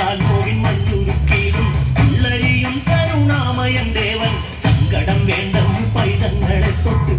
கண்டால் கோவின் மல்லூருக்கீடும் உள்ளறியும் கருணாமயன் தேவன். சங்கடம் வேண்டும் பைதங்களை தொட்டு